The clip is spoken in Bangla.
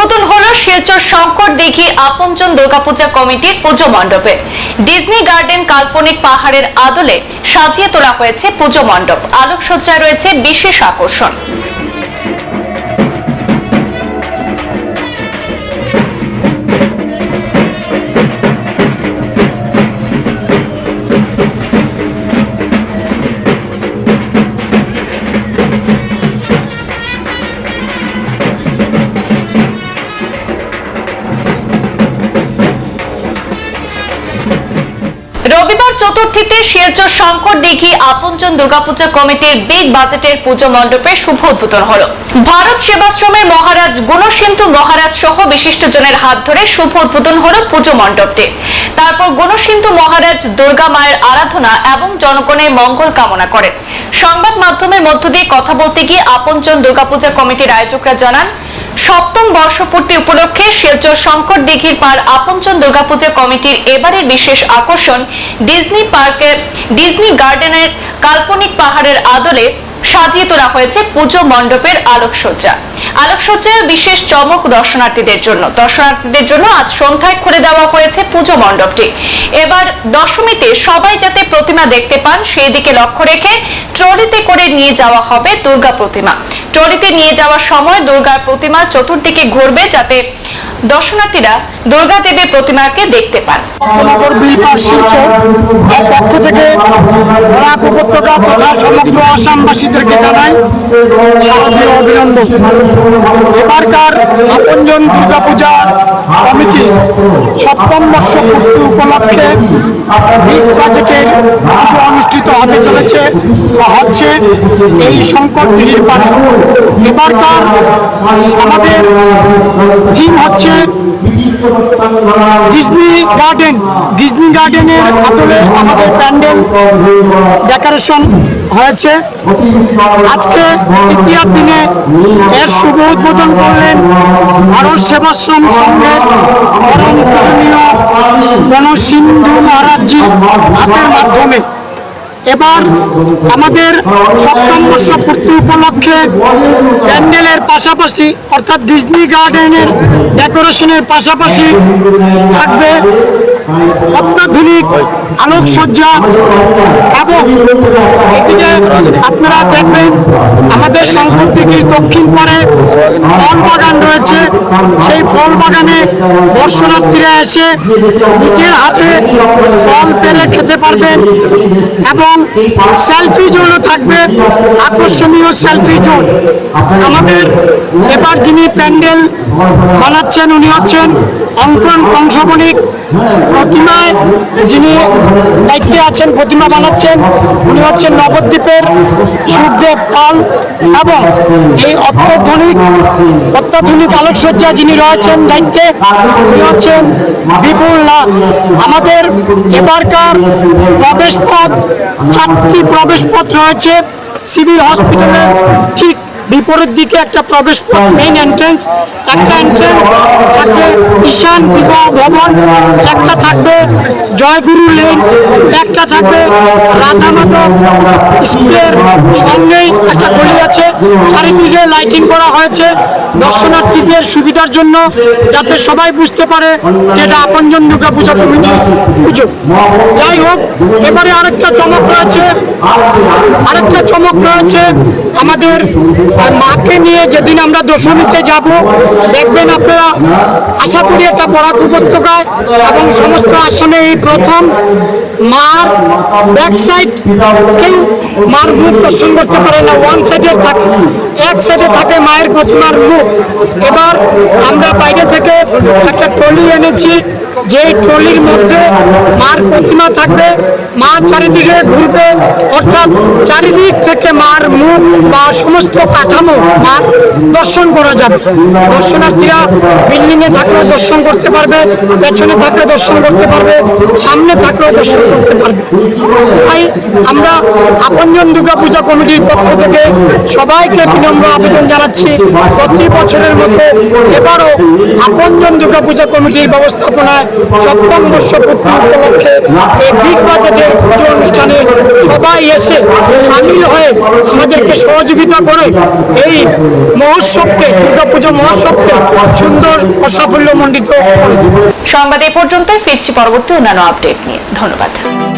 উদ্বোধন হলো শিলচর শঙ্কর দিঘি আপনজন দুর্গাপূজা কমিটির পুজো মণ্ডপে। ডিজনি গার্ডেন কাল্পনিক পাহাড়ের আদলে সাজিয়ে তোলা হয়েছে পুজো মণ্ডপ। আলোকসজ্জায় রয়েছে বিশেষ আকর্ষণ। চতুর্থীতে শিলচর শঙ্কর দিঘি আপনজন দুর্গাপূজা কমিটির বিগ বাজেটের পুজো মণ্ডপের শুভ উদ্বোধন হলো। ভারত সেবাশ্রমের মহারাজ গুণসিন্ধু মহারাজ সহ বিশিষ্টজনের হাত ধরে শুভ উদ্বোধন হলো পুজো মণ্ডপটি। তারপর গুণসিন্ধু মহারাজ দুর্গা মায়ের আরাধনা এবং জনগণের মঙ্গল কামনা করেন। সংবাদ মাধ্যমের মধ্য দিয়ে কথা বলতে গিয়ে আপনজন দুর্গাপূজা কমিটির আয়োজকরা জানান সপ্তম বর্ষপূর্তি উপলক্ষে শিলচর শঙ্কর দিঘির পার আপনজন দুর্গাপূজা কমিটির এবারের বিশেষ আকর্ষণ ডিজনি পার্কের, ডিজনি গার্ডেনের কাল্পনিক পাহাড়ের আদলে সাজিয়ে তোলা হয়েছে পুজো মণ্ডপের আলোকসজ্জা। আলোকসজ্জায় বিশেষ চমক দর্শনার্থীদের জন্য। দর্শনার্থীদের জন্য আজ সন্ধ্যায় খুলে দেওয়া হয়েছে পুজো মণ্ডপটি। এবার দশমীতে সবাই যাতে প্রতিমা দেখতে পান, সেই দিকে লক্ষ্য রেখে ট্রলিতে করে নিয়ে যাওয়া হবে দুর্গা প্রতিমা। ট্রলিতে নিয়ে যাওয়ার সময় দুর্গার প্রতিমা চতুর্দিকে ঘুরবে যাতে দর্শনার্থীরা দুর্গা দেবীর প্রতিমাকে দেখতে পান। নগর বিলপার শিলচর এর পক্ষ থেকে বরাক উপত্যকা তথা সমগ্র আসামবাসীদেরকে জানাই অভিনন্দন। এবারকার আপনজন দুর্গাপূজা কমিটি সপ্তম বর্ষ পূর্তি উপলক্ষে বিগ বাজেটের পুজো অনুষ্ঠিত হতে চলেছে বা হচ্ছে এই শঙ্কর দিঘির পাড়ে এবারকার আমাদের থিম হচ্ছে ডিজনি গার্ডেন ডিজনি গার্ডেনের আদলে আমাদের প্যান্ডেল ডেকোরেশন হয়েছে। আজকে তৃতীয় দিনে এর শুভ উদ্বোধন করলেন ভারত সেবাশ্রম সংঘের মাধ্যমে এবার আমাদের উপলক্ষে পাশাপাশি অর্থাৎ ডিজনি গার্ডেনের ডেকোরেশনের পাশাপাশি থাকবে অত্যাধুনিক আলোকসজ্জা এবং এদিকে আপনারা দেখবেন আমাদের শঙ্কর দক্ষিণ পরে ফল বাগান রয়েছে। সেই ফল বাগানে দর্শনার্থীরা এসে নিজের হাতে ফল পেরে খেতে পারবেন এবং সেলফি জোনও থাকবে আকর্ষণীয় সেলফি জোন। আমাদের এবার যিনি প্যান্ডেল বানাচ্ছেন, উনি হচ্ছেন অঙ্কন কংসবণিক প্রতিমায় যিনি দায়িত্বে আছেন, প্রতিমা বানাচ্ছেন, উনি হচ্ছেন নবদ্বীপের সুখদেব পাল এবং এই অত্যাধুনিক অত্যাধুনিক আলোকসজ্জা যিনি রয়েছেন দায়িত্বে, উনি হচ্ছেন বিপুল নাথ। আমাদের এবারকার প্রবেশপথ, চারটি প্রবেশপথ রয়েছে, সিভিল হসপিটালের ঠিক বিপরীত দিকে একটা প্রবেশ মেইন এন্ট্রেন্স একটা এন্ট্রেন্স থাকবে ঈশান বিবাহ ভবন, একটা থাকবে জয়গুরু লেন একটা থাকবে রাধা মাধব স্কুলের সঙ্গেই একটা গলি আছে। চারিদিকে লাইটিং করা হয়েছে দর্শনার্থীদের সুবিধার জন্য, যাতে সবাই বুঝতে পারে যে এটা আপনজন দুর্গা পূজা কমিটি পুজো। যাই হোক, এবারে আরেকটা চমক রয়েছে, আরেকটা চমক রয়েছে আমাদের আহ, মাকে নিয়ে যেদিন আমরা দশমীতে যাব দেখবেন আপনারা আশা করি এটা বরাক উপত্যকায় এবং সমস্ত আসামে এই প্রথম মার ব্যাক সাইড কেউ মার মুখ দর্শন করতে পারে না ওয়ান সাইডে থাকে, এক সাইডে থাকে মায়ের প্রতিমার মুখ। এবার আমরা বাইরে থেকে একটা ট্রলি এনেছি যে ট্রলির মধ্যে মার প্রতিমা থাকবে, মা চারিদিকে ঘুরবে, অর্থাৎ চারিদিক থেকে মার মুখ বা সমস্ত কাঠামো মার দর্শন করা যাবে। দর্শনার্থীরা বিল্ডিং এ থাকলেও দর্শন করতে পারবে, পেছনে থাকলে দর্শন করতে পারবে, সামনে থাকলেও দর্শন করতে পারবে তাই আমরা আপনজন দুর্গাপূজা কমিটির পক্ষ থেকে সবাইকে বিনম্র আবেদন জানাচ্ছি। প্রতি বছরের মতো এবারও আপনজন দুর্গাপূজা কমিটির ব্যবস্থাপনায় সপ্তম বর্ষ পূর্তি উপলক্ষে এই বিগ বাজেটের পুজো অনুষ্ঠানে সবাই এসে সামিল হয়ে আমাদেরকে সহযোগিতা করে এই মহোৎসবকে, দুর্গাপুজো মহোৎসবকে সুন্দর ও সাফল্যমণ্ডিত করে তুলবে। সংবাদ এ পর্যন্তই, ফিরছি পরবর্তী অন্যান্য আপডেট নিয়ে। ধন্যবাদ। した